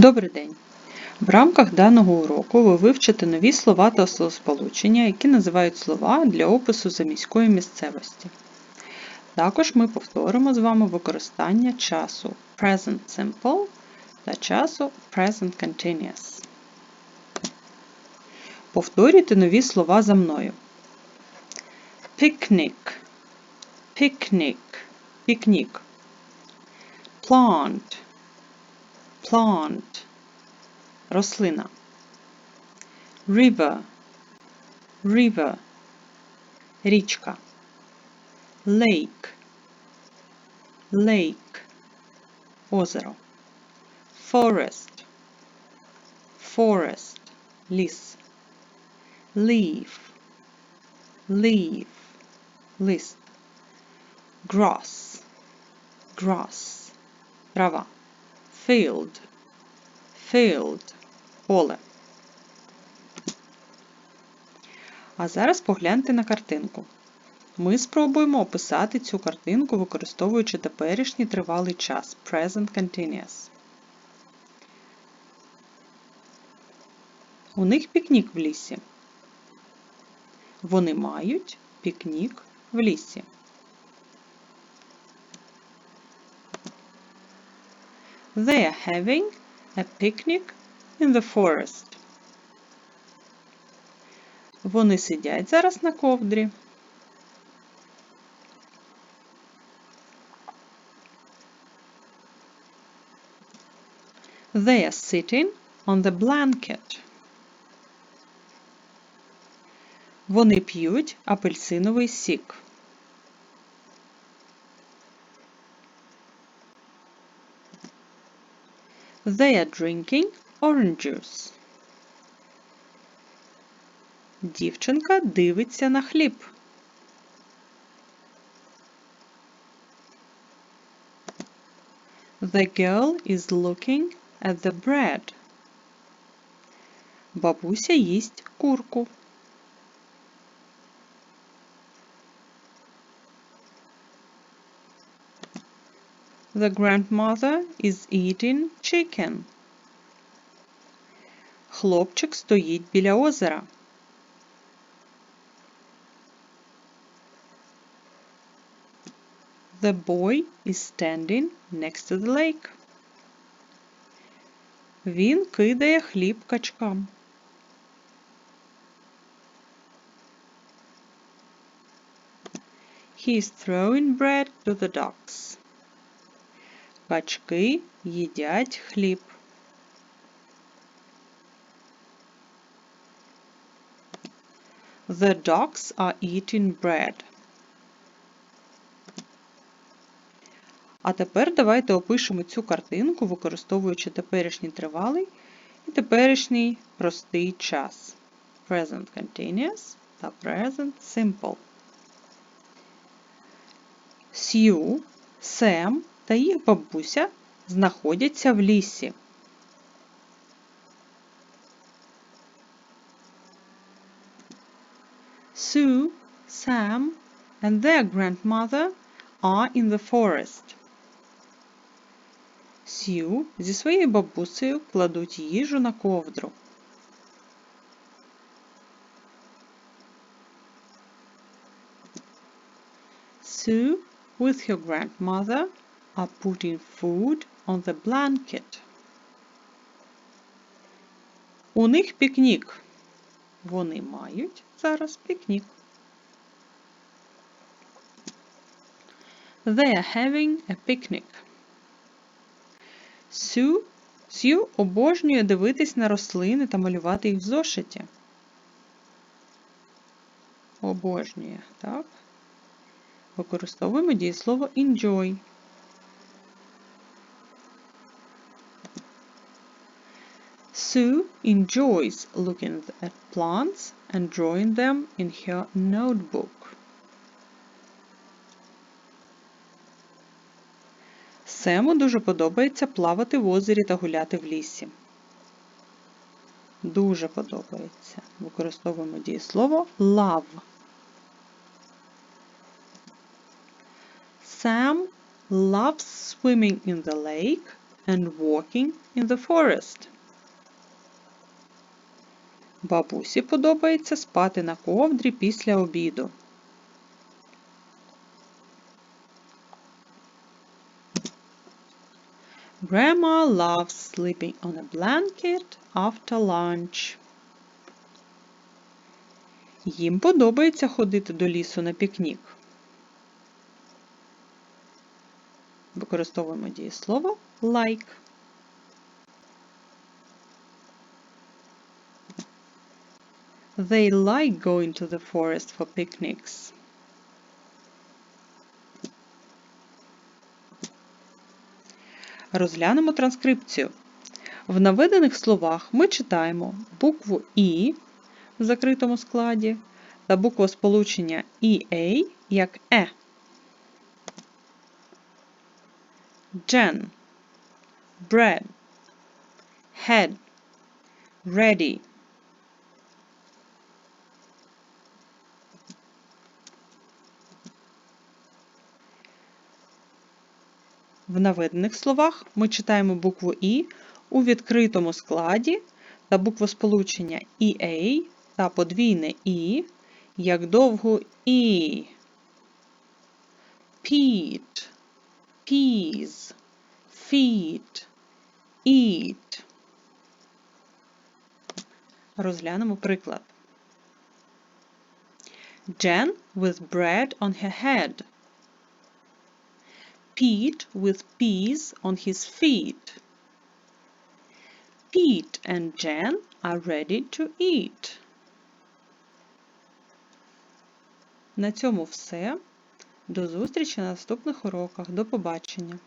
Добрий день! В рамках даного уроку ви вивчите нові слова та словосполучення, які називають слова для опису заміської місцевості. Також ми повторимо з вами використання часу Present Simple та часу Present Continuous. Повторюйте нові слова за мною. Picnic, picnic, пікнік. Plant, plant, рослина. River, river, річка. Lake, lake, озеро. Forest, forest, ліс. Leaf, leaf, лист. Grass, grass, трава. Field, field, поле. А зараз погляньте на картинку. Ми спробуємо описати цю картинку, використовуючи теперішній тривалий час Present Continuous. У них пікнік в лісі. Вони мають пікнік в лісі. They are having a picnic in the forest. Вони сидять зараз на ковдрі. They are sitting on the blanket. Вони п'ють апельсиновий сік. They are drinking orange juice. Дівчинка дивиться на хліб. The girl is looking at the bread. Бабуся їсть курку. The grandmother is eating chicken. Хлопчик стоїть біля озера. The boy is standing next to the lake. Він кидає хліб качкам. He is throwing bread to the ducks. Качки їдять хліб. The ducks are eating bread. А тепер давайте опишемо цю картинку, використовуючи теперішній тривалий і теперішній простий час. Present Continuous та Present Simple. Сью, Сем та їх бабуся знаходяться в лісі. Sue, Sam and their grandmother are in the forest. Сью зі своєю бабусею кладуть їжу на ковдру. Sue with her grandmother are putting food on the blanket. У них пікнік. Вони мають зараз пікнік. They are having a picnic. Сю, Сю обожнює дивитись на рослини та малювати їх в зошиті. Обожнює, так? Використовуємо дієслово enjoy. Sue enjoys looking at plants and drawing them in her notebook. Сему дуже подобається плавати в озері та гуляти в лісі. Дуже подобається. Використовуємо дієслово love. Sam loves swimming in the lake and walking in the forest. Бабусі подобається спати на ковдрі після обіду. Grandma loves sleeping on a blanket after lunch. Їм подобається ходити до лісу на пікнік. Використовуємо дієслово like. They like going to the forest for picnics. Розглянемо транскрипцію. В наведених словах ми читаємо букву І в закритому складі та букву сполучення EA як Е. Jen, bread, head, ready. В наведених словах ми читаємо букву І у відкритому складі та буквосполучення EA та подвійне І як довгу І. Pete, peas, feet, eat. Розглянемо приклад. Jen with bread on her head. Pete with peas on his feet. Pete and Jen are ready to eat. На цьому все. До зустрічі на наступних уроках. До побачення!